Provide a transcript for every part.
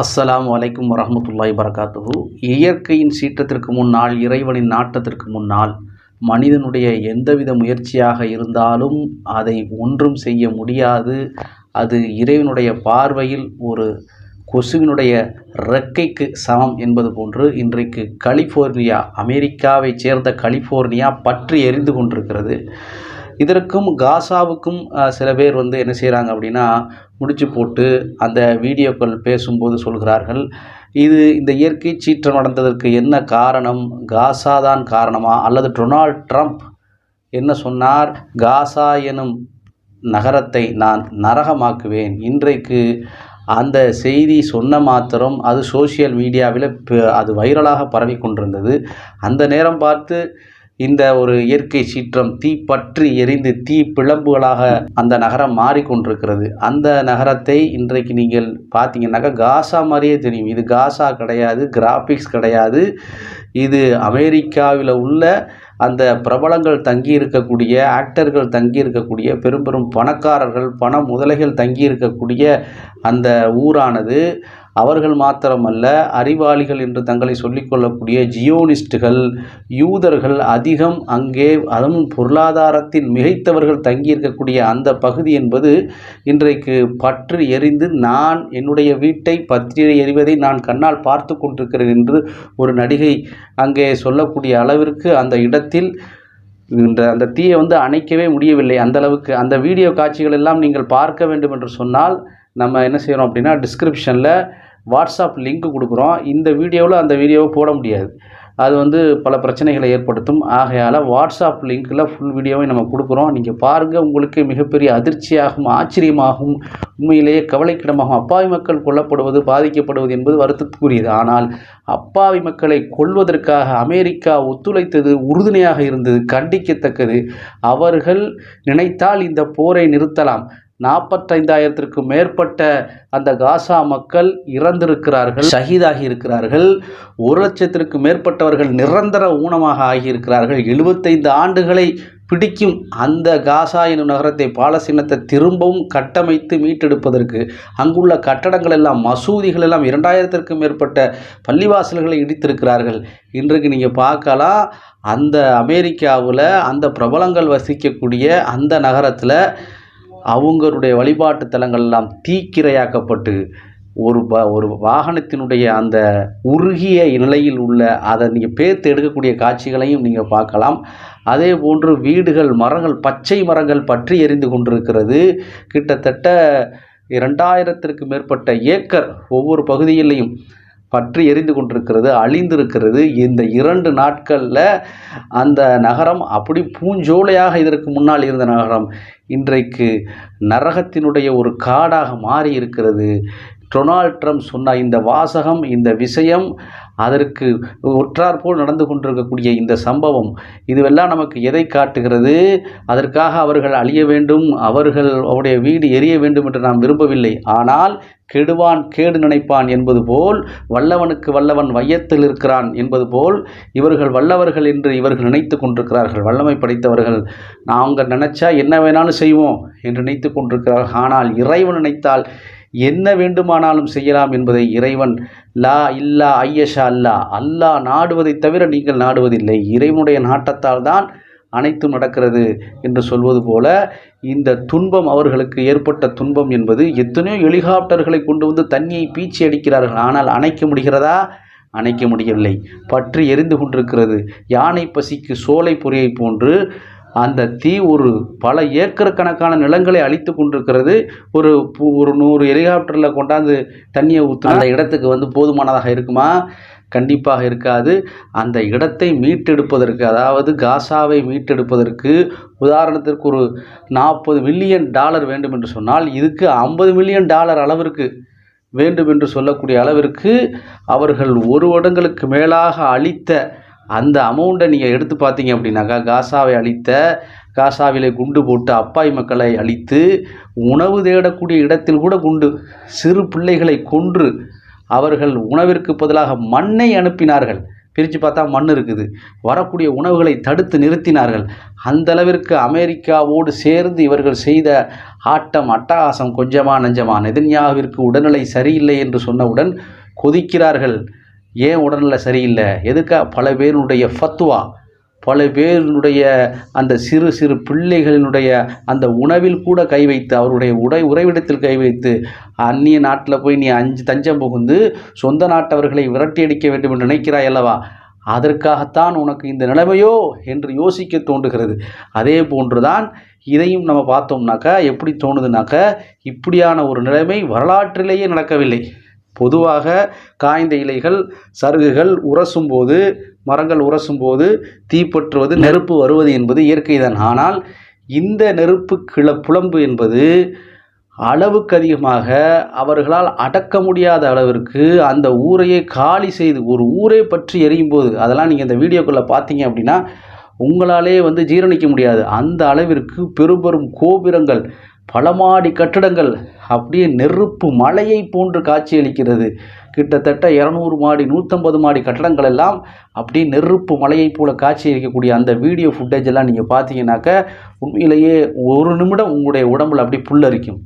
அஸ்ஸலாம் வலைக்கும் வரமத்துல்லாய் வரகாத்துஹு இயற்கையின் சீற்றத்திற்கு முன்னால் இறைவனின் நாட்டத்திற்கு முன்னால் மனிதனுடைய எந்தவித முயற்சியாக இருந்தாலும் அதை ஒன்றும் செய்ய முடியாது. அது இறைவனுடைய பார்வையில் ஒரு கொசுவினுடைய ரெக்கைக்கு சமம் என்பது போன்று இன்றைக்கு கலிஃபோர்னியா அமெரிக்காவைச் சேர்ந்த கலிஃபோர்னியா பற்றி எரிந்து கொண்டிருக்கிறது. இதற்கும் காசாவுக்கும் சில பேர் வந்து என்ன செய்கிறாங்க அப்படின்னா முடிச்சு போட்டு அந்த வீடியோக்கள் பேசும்போது சொல்கிறார்கள் இது இந்த இயற்கை சீற்றம் நடந்ததற்கு என்ன காரணம்? காசா தான் காரணமா? அல்லது டொனால்ட் ட்ரம்ப் என்ன சொன்னார்? காசா எனும் நகரத்தை நான் நரகமாக்குவேன். இன்றைக்கு அந்த செய்தி சொன்ன மாத்திரம் அது சோஷியல் மீடியாவில் அது வைரலாக பரவி கொண்டிருந்தது. அந்த நேரம் பார்த்து இந்த ஒரு இயற்கை சீற்றம் தீ பற்றி எரிந்து தீ பிளம்புகளாக அந்த நகரம் மாறிக்கொண்டிருக்கிறது. அந்த நகரத்தை இன்றைக்கு நீங்கள் பார்த்தீங்கன்னாக்கா காசா மாதிரியே தெரியும். இது காசா கிடையாது கிராஃபிக்ஸ் கிடையாது. இது அமெரிக்காவில் உள்ள அந்த பிரபலங்கள் தங்கி இருக்கக்கூடிய ஆக்டர்கள் தங்கி இருக்கக்கூடிய பெரும் பெரும் பணக்காரர்கள் பண முதலைகள் தங்கி இருக்கக்கூடிய அந்த ஊரானது. அவர்கள் மாத்திரமல்ல அறிவாளிகள் என்று தங்களை சொல்லிக்கொள்ளக்கூடிய ஜியோனிஸ்டுகள் யூதர்கள் அதிகம் அங்கே அதுவும் பொருளாதாரத்தில் மிகைத்தவர்கள் தங்கியிருக்கக்கூடிய அந்த பகுதி என்பது இன்றைக்கு பற்று எரிந்து நான் என்னுடைய வீட்டை பற்றி எறிவதை நான் கண்ணால் பார்த்து கொண்டிருக்கிறேன் என்று ஒரு நடிகை அங்கே சொல்லக்கூடிய அளவிற்கு அந்த இடத்தில் இந்த அந்த தீயை வந்து அணைக்கவே முடியவில்லை. அந்த அளவுக்கு அந்த வீடியோ காட்சிகள் எல்லாம் நீங்கள் பார்க்க வேண்டும் என்று சொன்னால் நம்ம என்ன செய்கிறோம் அப்படின்னா டிஸ்கிரிப்ஷனில் வாட்ஸ்அப் லிங்க் கொடுக்குறோம். இந்த வீடியோவில் அந்த வீடியோவை போட முடியாது. அது வந்து பல பிரச்சனைகளை ஏற்படுத்தும். ஆகையால் வாட்ஸ்அப் லிங்க்கில் ஃபுல் வீடியோவை நம்ம கொடுக்குறோம். நீங்கள் பாருங்கள் உங்களுக்கு மிகப்பெரிய அதிர்ச்சியாகும் ஆச்சரியமாகும் உண்மையிலேயே கவலைக்கிடமாகும். அப்பாவி மக்கள் கொல்லப்படுவது பாதிக்கப்படுவது என்பது வருத்தத்துக்குரியது. ஆனால் அப்பாவி மக்களை கொல்வதற்காக அமெரிக்கா ஒத்துழைத்தது உறுதுணையாக இருந்தது கண்டிக்கத்தக்கது. அவர்கள் நினைத்தால் இந்த போரை நிறுத்தலாம். நாற்பத்தைந்தாயிரத்திற்கும் மேற்பட்ட அந்த காசா மக்கள் இறந்திருக்கிறார்கள் ஷஹீதாகி இருக்கிறார்கள் ஒரு லட்சத்திற்கு மேற்பட்டவர்கள் நிரந்தர ஊனமாக ஆகியிருக்கிறார்கள். எழுபத்தைந்து ஆண்டுகளை பிடிக்கும் அந்த காசா எனும் நகரத்தை பாலஸ்தீனத்தை திரும்பவும் கட்டமைத்து மீட்டெடுப்பதற்கு அங்குள்ள கட்டடங்கள் எல்லாம் மசூதிகள் எல்லாம் இரண்டாயிரத்திற்கும் மேற்பட்ட பள்ளிவாசல்களை இடித்திருக்கிறார்கள். இன்றைக்கு நீங்கள் பார்க்கலாம் அந்த அமெரிக்காவில் அந்த பிரபலங்கள் வசிக்கக்கூடிய அந்த நகரத்தில் அவங்களுடைய வழிபாட்டு தலங்கள் எல்லாம் தீக்கிரையாக்கப்பட்டு ஒரு ப ஒரு வாகனத்தினுடைய அந்த உருகிய நிலையில் உள்ள அதை நீங்கள் பேர்த்து எடுக்கக்கூடிய காட்சிகளையும் நீங்கள் பார்க்கலாம். அதே போன்று வீடுகள் மரங்கள் பச்சை மரங்கள் பற்றி எரிந்து கொண்டிருக்கிறது. கிட்டத்தட்ட இரண்டாயிரத்திற்கு மேற்பட்ட ஏக்கர் ஒவ்வொரு பகுதியிலையும் பற்றி எரிந்து கொண்டிருக்கிறது அழிந்திருக்கிறது. இந்த இரண்டு நாட்களில் அந்த நகரம் அப்படி பூஞ்சோலையாக இதற்கு முன்னால் இருந்த நகரம் இன்றைக்கு நரகத்தினுடைய ஒரு காடாக மாறி இருக்கிறது டொனால்ட் ட்ரம்ப் சொன்ன இந்த வாசகம் இந்த விஷயம் அதற்கு ஒற்றாற்போல் நடந்து கொண்டிருக்கக்கூடிய இந்த சம்பவம் இதுவெல்லாம் நமக்கு எதை காட்டுகிறது? அதற்காக அவர்கள் அழிய வேண்டும் அவர்கள் அவருடைய வீடு எரிய வேண்டும் என்று நாம் விரும்பவில்லை. ஆனால் கெடுவான் கேடு நினைப்பான் என்பது போல் வல்லவனுக்கு வல்லவன் வையத்தில் இருக்கிறான் என்பது போல் இவர்கள் வல்லவர்கள் என்று இவர்கள் நினைத்து கொண்டிருக்கிறார்கள். வல்லமை படைத்தவர்கள் நாங்கள் நினைச்சா என்ன வேணாலும் செய்வோம் என்று நினைத்து கொண்டிருக்கிறார்கள். ஆனால் இறைவன் நினைத்தால் என்ன வேண்டுமானாலும் செய்யலாம் என்பதை இறைவன் லா இல்லா ஐயஷா அல்லா. அல்லாஹ் நாடுவதைத் தவிர நீங்கள் நாடுவதில்லை. இறைவனுடைய நாட்டத்தால் தான் அனைத்தும் நடக்கிறது என்று சொல்வது போல இந்த துன்பம் அவர்களுக்கு ஏற்பட்ட துன்பம் என்பது எத்தனையோ ஹெலிகாப்டர்களை கொண்டு வந்து தண்ணியை பீச்சி அடிக்கிறார்கள். ஆனால் அணைக்க முடிகிறதா? அணைக்க முடியவில்லை. பற்றி எரிந்து கொண்டிருக்கிறது. யானை பசிக்கு சோலை பொறியை போன்று அந்த தீ ஒரு பல ஏக்கர் கணக்கான நிலங்களை அழித்து கொண்டிருக்கிறது. ஒரு ஒரு நூறு ஹெலிகாப்டரில் கொண்டாந்து தண்ணியை ஊற்று அந்த இடத்துக்கு வந்து போதுமானதாக இருக்குமா? கண்டிப்பாக இருக்காது. அந்த இடத்தை மீட்டெடுப்பதற்கு அதாவது காசாவை மீட்டெடுப்பதற்கு உதாரணத்திற்கு ஒரு நாற்பது மில்லியன் டாலர் வேண்டும் என்று சொன்னால் இதுக்கு ஐம்பது மில்லியன் டாலர் அளவிற்கு வேண்டும் என்று சொல்லக்கூடிய அளவிற்கு அவர்கள் ஒரு வருடங்களுக்கு மேலாக அளித்த அந்த அமௌண்ட்டை நீங்கள் எடுத்து பார்த்தீங்க அப்படின்னாக்கா காசாவை அழித்த காசாவிலே குண்டு போட்டு அப்பாய் மக்களை அழித்து உணவு தேடக்கூடிய இடத்தில் கூட குண்டு சிறு பிள்ளைகளை கொன்று அவர்கள் உணவிற்கு பதிலாக மண்ணை அனுப்பினார்கள். பிரித்து பார்த்தா மண் இருக்குது. வரக்கூடிய உணவுகளை தடுத்து நிறுத்தினார்கள். அந்த அளவிற்கு அமெரிக்காவோடு சேர்ந்து இவர்கள் செய்த ஆட்டம் அட்டகாசம் கொஞ்சமா நஞ்சமா. நெதன்யாவிற்கு உடல்நிலை சரியில்லை என்று சொன்னவுடன் கொதிக்கிறார்கள். ஏன் உடல்நிலை சரியில்லை? எதுக்காக பல பேருடைய ஃபத்துவா பல பேருடைய அந்த சிறு சிறு பிள்ளைகளினுடைய அந்த உணவில் கூட கை வைத்து அவருடைய உடை உறைவிடத்தில் கை வைத்து அந்நிய நாட்டில் போய் நீ அஞ்சு தஞ்சம் புகுந்து சொந்த நாட்டவர்களை விரட்டி அடிக்க வேண்டும் என்று நினைக்கிறாய் அல்லவா? அதற்காகத்தான் உனக்கு இந்த நிலைமையோ என்று யோசிக்க தோன்றுகிறது. அதே போன்றுதான் இதையும் நம்ம பார்த்தோம்னாக்கா எப்படி தோணுதுனாக்கா இப்படியான ஒரு நிலைமை வரலாற்றிலேயே நடக்கவில்லை. பொதுவாக காய்ந்த இலைகள் சருகுகள் உரசும் போது மரங்கள் உரசும் போது தீப்பற்றுவது நெருப்பு வருவது என்பது இயற்கைதான். ஆனால் இந்த நெருப்பு கிள புலம்பு என்பது அளவுக்கு அதிகமாக அவர்களால் அடக்க முடியாத அளவிற்கு அந்த ஊரையே காலி செய்து ஒரு ஊரே பற்றி எரியும் போது அதெல்லாம் நீங்கள் இந்த வீடியோக்குள்ளே பார்த்தீங்க அப்படின்னா உங்களாலே வந்து ஜீரணிக்க முடியாது. அந்த அளவிற்கு பெரும்பெரும் கோபுரங்கள் பல மாடி கட்டடங்கள் அப்படியே நெருப்பு மலையை போன்று காட்சியளிக்கிறது. கிட்டத்தட்ட இரநூறு மாடி நூற்றம்பது மாடி கட்டடங்கள் எல்லாம் அப்படியே நெருப்பு மலையைப் போல காட்சியளிக்கக்கூடிய அந்த வீடியோ ஃபுட்டேஜ் எல்லாம் நீங்கள் பார்த்தீங்கன்னாக்க உண்மையிலேயே ஒரு நிமிடம் உங்களுடைய உடம்புல அப்படி புல்லரிக்கும்.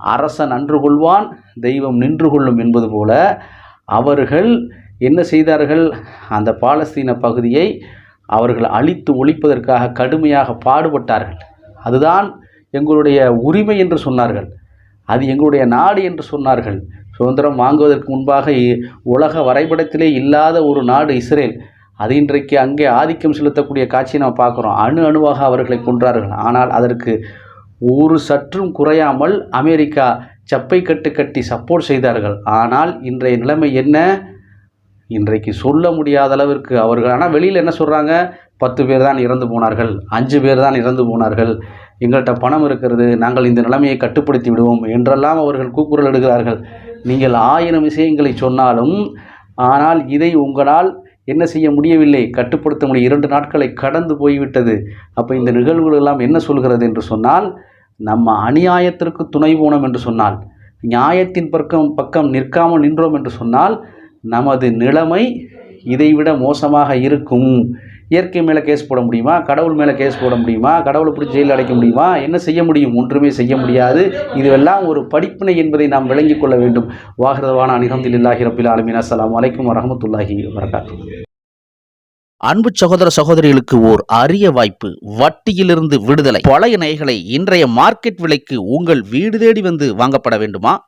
அரசன் அன்று கொள்வான் தெய்வம் நின்று கொள்ளும் என்பது போல அவர்கள் என்ன செய்தார்கள்? அந்த பாலஸ்தீன பகுதியை அவர்கள் அழித்து ஒழிப்பதற்காக கடுமையாக பாடுபட்டார்கள். அதுதான் எங்களுடைய உரிமை என்று சொன்னார்கள். அது எங்களுடைய நாடு என்று சொன்னார்கள். சுதந்திரம் வாங்குவதற்கு முன்பாக உலக வரைபடத்திலே இல்லாத ஒரு நாடு இஸ்ரேல். அது இன்றைக்கு அங்கே ஆதிக்கம் செலுத்தக்கூடிய காட்சியை நாம் பார்க்குறோம். அணு அணுவாக அவர்களை கொன்றார்கள். ஆனால் அதற்கு ஒரு சற்றும் குறையாமல் அமெரிக்கா சப்பை கட்டு கட்டி சப்போர்ட் செய்தார்கள். ஆனால் இன்றைய நிலைமை என்ன? இன்றைக்கு சொல்ல முடியாத அளவிற்கு அவர்கள் ஆனால் வெளியில் என்ன சொல்கிறாங்க பத்து பேர் தான் இறந்து போனார்கள். அஞ்சு பேர் தான் இறந்து போனார்கள். எங்கள்கிட்ட பணம் இருக்கிறது நாங்கள் இந்த நிலைமையை கட்டுப்படுத்தி விடுவோம் என்றெல்லாம் அவர்கள் கூக்குரல் எடுக்கிறார்கள் நீங்கள் ஆயிரம் விஷயங்களை சொன்னாலும் ஆனால் இதை உங்களால் என்ன செய்ய முடியவில்லை? கட்டுப்படுத்த முடியும் இரண்டு நாட்களை கடந்து போய்விட்டது. அப்போ இந்த நிகழ்வுகள் எல்லாம் என்ன சொல்கிறது என்று சொன்னால் நம்ம அநியாயத்திற்கு துணை போனோம் என்று சொன்னால் நியாயத்தின் பக்கம் பக்கம் நிற்காமல் நின்றோம் என்று சொன்னால் நமது நிலைமை இதைவிட மோசமாக இருக்கும். இயற்கை மேலே கேஸ் போட முடியுமா? கடவுள் மேலே கேஸ் போட முடியுமா? கடவுளை பிடிச்சி ஜெயிலில் அடைக்க முடியுமா? என்ன செய்ய முடியும்? ஒன்றுமே செய்ய முடியாது. இதுவெல்லாம் ஒரு படிப்பினை என்பதை நாம் விளங்கிக் கொள்ள வேண்டும். வாகிரதவான அனிகம்தில்லாஹி ரபில் ஆலமின். அஸ்லாம் அலைக்கும் வரமத்துல்லாஹி வரகாத்து அன்பு சகோதர சகோதரிகளுக்கு ஓர் அரிய வாய்ப்பு. வட்டியிலிருந்து விடுதலை. பழைய நகைகளை இன்றைய மார்க்கெட் விலைக்கு உங்கள் வீடு தேடி வந்து வாங்கப்பட வேண்டுமா?